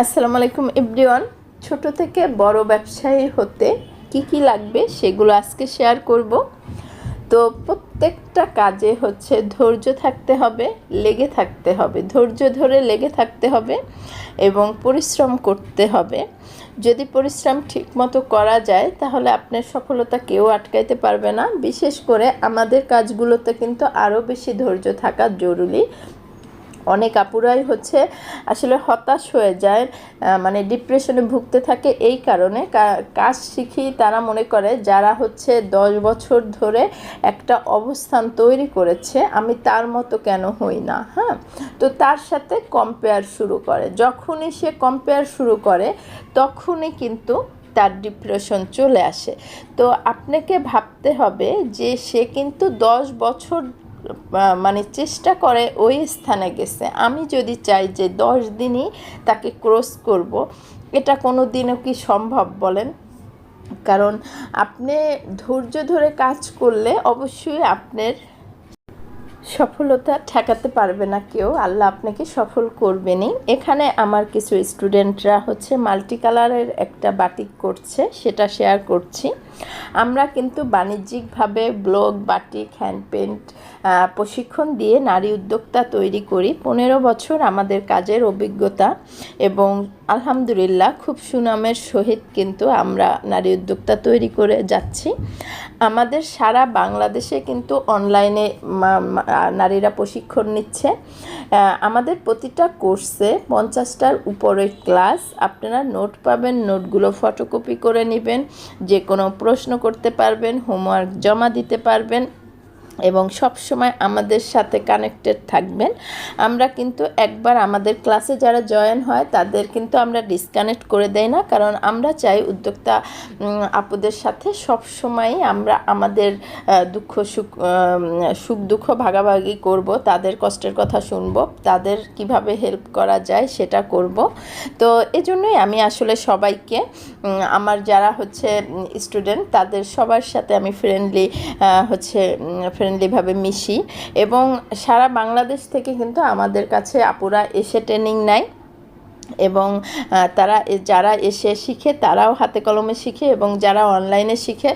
আসসালামু আলাইকুম এভরিওয়ান। ছোট থেকে বড় ব্যবসায়ী হতে কি কি লাগবে সেগুলো আজকে শেয়ার করব। তো প্রত্যেকটা কাজে হচ্ছে ধৈর্য থাকতে হবে, লেগে থাকতে হবে। ধৈর্য ধরে লেগে থাকতে হবে এবং পরিশ্রম করতে হবে। যদি পরিশ্রম ঠিকমতো করা যায়, তাহলে আপনার সফলতা কেউ আটকাইতে পারবে না। বিশেষ করে আমাদের কাজগুলোতে কিন্তু আরও বেশি ধৈর্য থাকা জরুরি। অনেক আপুরাই হচ্ছে আসলে হতাশ হয়ে যায় মানে ডিপ্রেশনে ভুগতে থাকে এই কারণে। কাজ শিখি তারা মনে করে যারা হচ্ছে দশ বছর ধরে একটা অবস্থান তৈরি করেছে, আমি তার মতো কেন হই না হ্যাঁ? তো তার সাথে কম্পেয়ার শুরু করে। যখনই সে কম্পেয়ার শুরু করে, তখনই কিন্তু তার ডিপ্রেশন চলে আসে। তো আপনাকে ভাবতে হবে যে সে কিন্তু দশ বছর মানে চেষ্টা করে ওই স্থানে গেছে। আমি যদি চাই যে দশ দিনই তাকে ক্রস করব, এটা কোনো দিনও কি সম্ভব বলেন? কারণ আপনি ধৈর্য ধরে কাজ করলে অবশ্যই আপনার সফলতা ঠেকাতে পারবে না কেউ। আল্লাহ আপনাকে সফল করবেনই। এখানে আমার কিছু স্টুডেন্টরা হচ্ছে মাল্টি কালারের একটা বাটিক করছে, সেটা শেয়ার করছি। আমরা কিন্তু বাণিজ্যিকভাবে ব্লগ, বাটিক হ্যান্ড পেন্ট প্রশিক্ষণ দিয়ে নারী উদ্যোক্তা তৈরি করি। পনেরো বছর আমাদের কাজের অভিজ্ঞতা এবং আলহামদুলিল্লাহ খুব সুনামের সহিত কিন্তু আমরা নারী উদ্যোক্তা তৈরি করে যাচ্ছি। আমাদের সারা বাংলাদেশে কিন্তু অনলাইনে নারীরা প্রশিক্ষণ নিচ্ছে। আমাদের প্রতিটা কোর্সে পঞ্চাশটার উপরে ক্লাস আপনারা নোট পাবেন নোটগুলো ফটোকপি করে নেবেন। যে কোনো প্রশ্ন করতে পারবেন হোমওয়ার্ক জমা দিতে পারবেন। এবং সব সময় আমাদের সাথে কানেক্টেড থাকবেন। আমরা কিন্তু একবার আমাদের ক্লাসে যারা জয়েন হয়, তাদের কিন্তু আমরা ডিসকানেক্ট করে দেই না। কারণ আমরা চাই উদ্যোক্তা আপুদের সাথে সব সময়ই আমরা আমাদের দুঃখ সুখ সুখ দুঃখ ভাগাভাগি করব, তাদের কষ্টের কথা শুনব, তাদের কীভাবে হেল্প করা যায় সেটা করব। তো এজন্যই আমি আসলে সবাইকে আমার যারা হচ্ছে স্টুডেন্ট তাদের সবার সাথে আমি ফ্রেন্ডলি হচ্ছে ফ্রেন্ডলিভাবে মিশি এবং সারা বাংলাদেশ থেকে কিন্তু আমাদের কাছে আপুরা এসে ট্রেনিং নেয়। এবং তারা যারা এসে শিখে তারাও হাতে কলমে শিখে এবং যারা অনলাইনে শিখে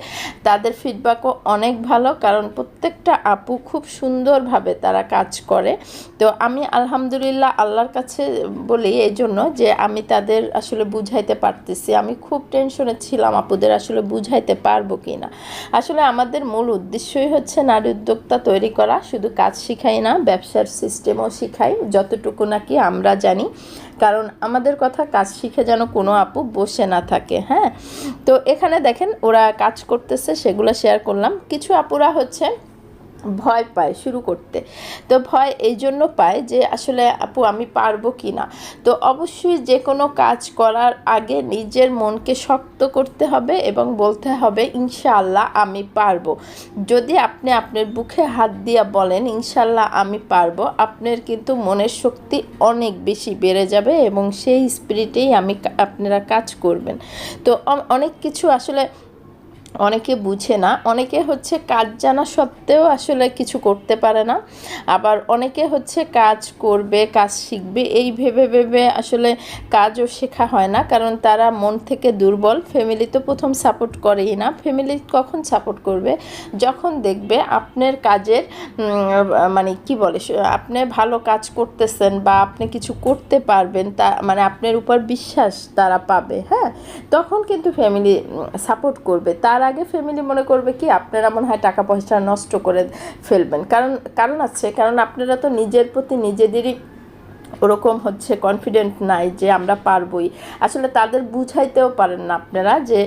তাদের ফিডব্যাকও অনেক ভালো। কারণ প্রত্যেকটা আপু খুব সুন্দরভাবে তারা কাজ করে। তো আমি আলহামদুলিল্লাহ আল্লাহর কাছে বলি এই জন্য যে আমি তাদের আসলে বুঝাইতে পারতেছি। আমি খুব টেনশনে ছিলাম আপুদের আসলে বুঝাইতে পারব কি না আসলে আমাদের মূল উদ্দেশ্যই হচ্ছে নারী উদ্যোক্তা তৈরি করা। শুধু কাজ শিখাই না, ব্যবসার সিস্টেমও শিখাই। যতটুকু নাকি আমরা জানি। কারণ আমাদের কথা কাজ শিখে যেন কোনো আপু বসে না থাকে হ্যাঁ? তো এখানে দেখেন ওরা কাজ করতেছে, সেগুলো শেয়ার করলাম। কিছু আপুরা হচ্ছে ভয় পায় শুরু করতে। তো ভয় এই জন্য পায় যে আসলে আপু আমি পারব কি না তো অবশ্যই যে কোনো কাজ করার আগে নিজের মনকে শক্ত করতে হবে এবং বলতে হবে, ইনশাআল্লাহ আমি পারব। যদি আপনি আপনার বুকে হাত দিয়া বলেন, ইনশাআল্লাহ আমি পারব, আপনার কিন্তু মনের শক্তি অনেক বেশি বেড়ে যাবে এবং সেই স্পিরিটেই আমি আপনারা কাজ করবেন। তো অনেক কিছু আসলে অনেকে বুঝে না। অনেকে হচ্ছে কাজ জানা সত্ত্বেও আসলে কিছু করতে পারে না। আবার অনেকে হচ্ছে কাজ করবে, কাজ শিখবে, এই ভেবে ভেবে আসলে কাজও শেখা হয় না। কারণ তারা মন থেকে দুর্বল। ফ্যামিলি তো প্রথম সাপোর্ট করেই না। ফ্যামিলি কখন সাপোর্ট করবে? যখন দেখবে আপনার কাজের মানে কি বলে আপনি ভালো কাজ করতেছেন বা আপনি কিছু করতে পারবেন, তা মানে আপনার উপর বিশ্বাস তারা পাবে হ্যাঁ? তখন কিন্তু ফ্যামিলি সাপোর্ট করবে। তার আগে ফ্যামিলি মনে করবে কি, আপনারা মনে হয় টাকা পয়সা নষ্ট করে ফেলবেন। কারণ কারণ আছে, কারণ আপনারা তো নিজের প্রতি নিজেদেরই ওরকম হচ্ছে কনফিডেন্ট নাই যে আমরা পারবই। আসলে তাদের বুঝাইতেও পারেন না আপনারা যে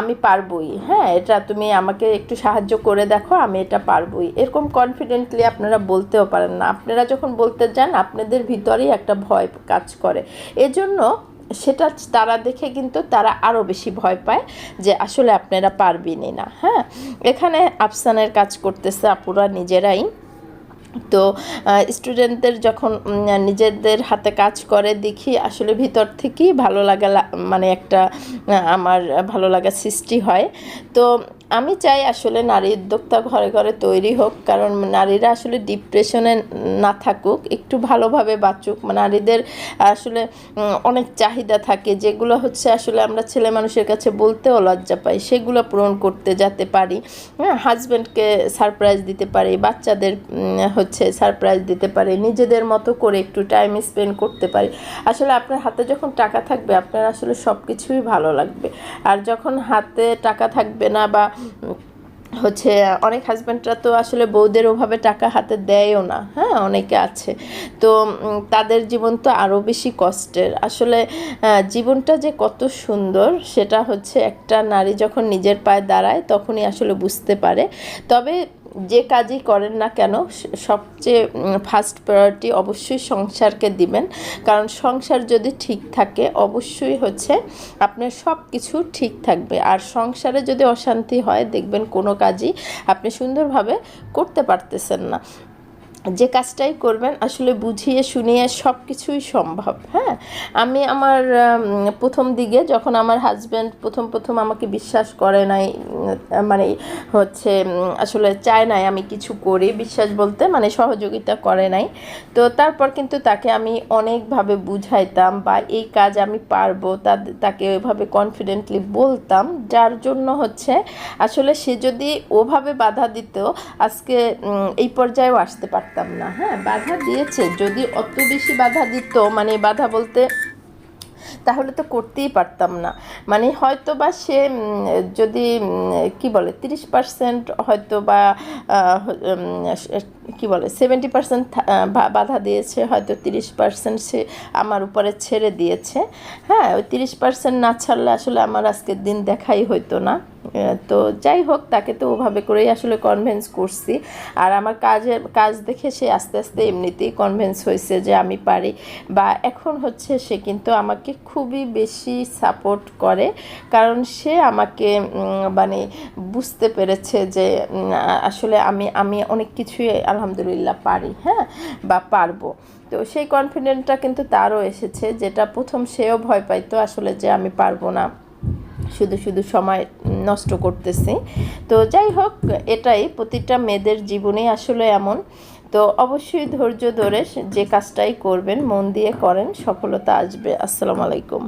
আমি পারবই। হ্যাঁ এটা তুমি আমাকে একটু সাহায্য করে দেখো, আমি এটা পারবই। এরকম কনফিডেন্টলি আপনারা বলতেও পারেন না। আপনারা যখন বলতে যান, আপনাদের ভিতরেই একটা ভয় কাজ করে। এজন্য সেটা তারা দেখে কিন্তু তারা আরও বেশি ভয় পায় যে আসলে আপনারা পারবেনই না হ্যাঁ? এখানে আফসানের কাজ করতেছে আপুরা নিজেরাই। তো স্টুডেন্টদের যখন নিজেদের হাতে কাজ করে দেখি আসলে ভিতর থেকেই ভালো লাগা মানে একটা আমার ভালো লাগা সৃষ্টি হয়। তো আমি চাই আসলে নারী উদ্যোক্তা ঘরে ঘরে তৈরি হোক, কারণ নারীরা আসলে ডিপ্রেশনে না থাকুক, একটু ভালোভাবে বাঁচুক। নারীদের আসলে অনেক চাহিদা থাকে, যেগুলো হচ্ছে আসলে আমরা ছেলে মানুষের কাছে বলতেও লজ্জা পাই, সেগুলো পূরণ করতে যেতে পারি। হ্যাঁ হাজব্যান্ডকে সারপ্রাইজ দিতে পারি, বাচ্চাদের হচ্ছে সারপ্রাইজ দিতে পারি, নিজেদের মতো করে একটু টাইম স্পেন্ড করতে পারি। আসলে আপনার হাতে যখন টাকা থাকবে, আপনার আসলে সব কিছুই ভালো লাগবে। আর যখন হাতে টাকা থাকবে না বা হচ্ছে, অনেক হাজব্যান্ডরা তো আসলে বউদের ওভাবে টাকা হাতে দেয়ও না হ্যাঁ অনেকে আছে। তো তাদের জীবন তো আরও বেশি কষ্টের। আসলে জীবনটা যে কত সুন্দর, সেটা হচ্ছে একটা নারী যখন নিজের পায়ে দাঁড়ায়, তখনই আসলে বুঝতে পারে। তবে যে কাজই করেন না কেন সবচেয়ে ফার্স্ট প্রায়োরিটি অবশ্যই সংসারকে দিবেন। কারণ সংসার যদি ঠিক থাকে, অবশ্যই হচ্ছে আপনার সব কিছু ঠিক থাকবে। আর সংসারে যদি অশান্তি হয়, দেখবেন কোনো কাজই আপনি সুন্দরভাবে করতে পারতেছেন না। যে কাজটাই করবেন, আসলে বুঝিয়ে, শুনিয়ে সব কিছুই সম্ভব হ্যাঁ? আমি আমার প্রথম দিকে যখন আমার হাজব্যান্ড প্রথম প্রথম আমাকে বিশ্বাস করে নাই মানে হচ্ছে আসলে চায় নাই আমি কিছু করি, বিশ্বাস বলতে মানে সহযোগিতা করে নাই। তো তারপর কিন্তু তাকে আমি অনেকভাবে বুঝাইতাম বা এই কাজ আমি পারব তা- তাকে ওইভাবে কনফিডেন্টলি বলতাম, যার জন্য হচ্ছে আসলে সে যদি ওভাবে বাধা দিত, আজকে এই পর্যায়েও আসতে পারতাম না হ্যাঁ বাধা দিয়েছে। যদি অত বেশি বাধা দিত মানে বাধা বলতে তাহলে তো করতেই পারতাম না। মানে হয়তো বা সে যদি কি বলে, তিরিশ পার্সেন্ট হয়তো বা কি বলে সেভেন্টি পার্সেন্ট বাধা দিয়েছে, হয়তো তিরিশ পার্সেন্ট সে আমার উপরে ছেড়ে দিয়েছে। হ্যাঁ ওই তিরিশ পার্সেন্ট না ছাড়লে আসলে আমার আজকের দিন দেখাই হইতো না। তো যাই হোক, তাকে তো ওভাবে করেই আসলে কনভেন্স করছি। আর আমার কাজের, কাজ দেখে সে আস্তে আস্তে এমনিতেই কনভেন্স হয়েছে যে আমি পারি। বা এখন হচ্ছে সে কিন্তু আমাকে খুবই বেশি সাপোর্ট করে। কারণ সে আমাকে মানে বুঝতে পেরেছে যে আসলে আমি আমি অনেক কিছুই আলহামদুলিল্লাহ পারি হ্যাঁ? বা পারব। তো সেই কনফিডেন্টটা কিন্তু তারও এসেছে, যেটা প্রথম সেও ভয় পাইতো আসলে যে আমি পারব না। শুধু শুধু সময় নষ্ট করতেছি। তো যাই হোক, এটাই প্রতিটা মেয়েদের জীবনে আসলে এমন। তো অবশ্যই ধৈর্য ধরে যে কাজটাই করবেন, মন দিয়ে করেন, সফলতা আসবে। আসসালামু আলাইকুম।